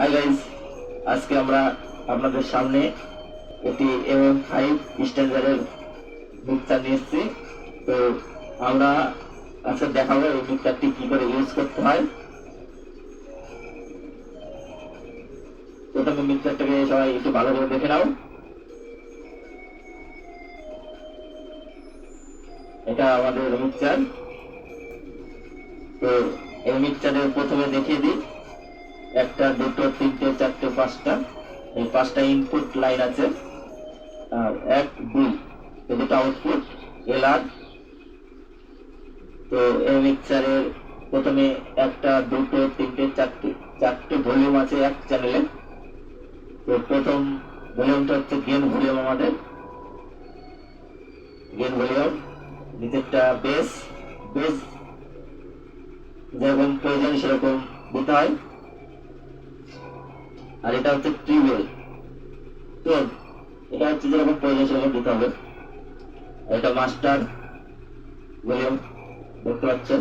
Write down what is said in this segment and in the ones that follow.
High আজকে আমরা আপনাদের সামনে একটি এম ফাইভ স্ট্যান্ডার্ডের মিক্সার নিয়ে এসেছি। তো আমরা আজকে দেখাবো এই মিক্সারটি কি করে ইউজ করতে হয়। প্রথমে মিক্সারটাকে সবাই একটু ভালো করে দেখে নাও। এটা আমাদের মিক্সার তো এই মিক্সারের প্রথমে দেখিয়ে দিই। একটা, দুটো, তিনটে, চারটে, পাঁচটা। এই পাঁচটা ইনপুট লাইন আছে। আর এক, দুই। এই দুটো আউটপুট এল আর তো এই মিক্সারের প্রথমে একটা, দুটো, তিনটে, চারটে চারটে ভলিউম আছে এক চ্যানেলে তো প্রথম ভলিউমটা হচ্ছে গেন ভলিউম আমাদের। গেন ভলিউম নিচেরটা বেস বেস যেরকম প্রয়োজন সেরকম দিতে হয়। আর এটা হচ্ছে ট্রিবেল তো, এটা হচ্ছে যেরকম প্রয়োজন সেরকম দিতে হবে। এটা মাস্টার ভলিউম দেখতে পাচ্ছেন।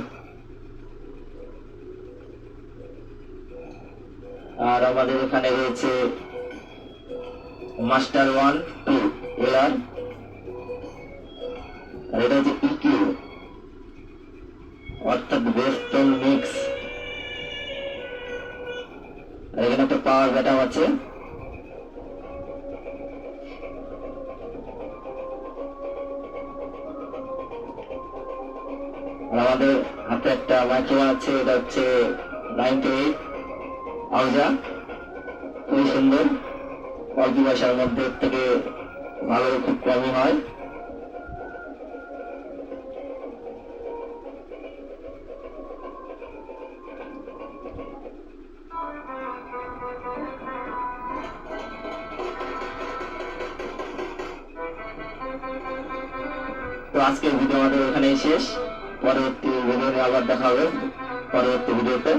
আর আমাদের এখানে রয়েছে মাস্টার ওয়ান টু এলআর আর এটা হচ্ছে ইকিউ অর্থাৎ বেস্টন মিক্স আর এখানে একটা পাওয়ার ব্যাটাম আছে। আর আমাদের হাতে একটা মাইক্রো আছে, এটা হচ্ছে নাইনটি এইট আউজা খুবই সুন্দর। অল্প পয়সার মধ্যে থেকে ভালো খুব কমই হয়। তো আজকের ভিডিও আমাদের এখানেই শেষ। পরবর্তী ভিডিও নিয়ে আবার দেখা হবে পরবর্তী ভিডিওতে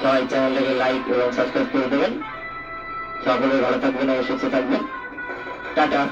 সবাই চ্যানেলটাকে লাইক এবং সাবস্ক্রাইব করে দেবেন। সকলে ভালো থাকবেন এবং সুস্থ থাকবেন। টাটা।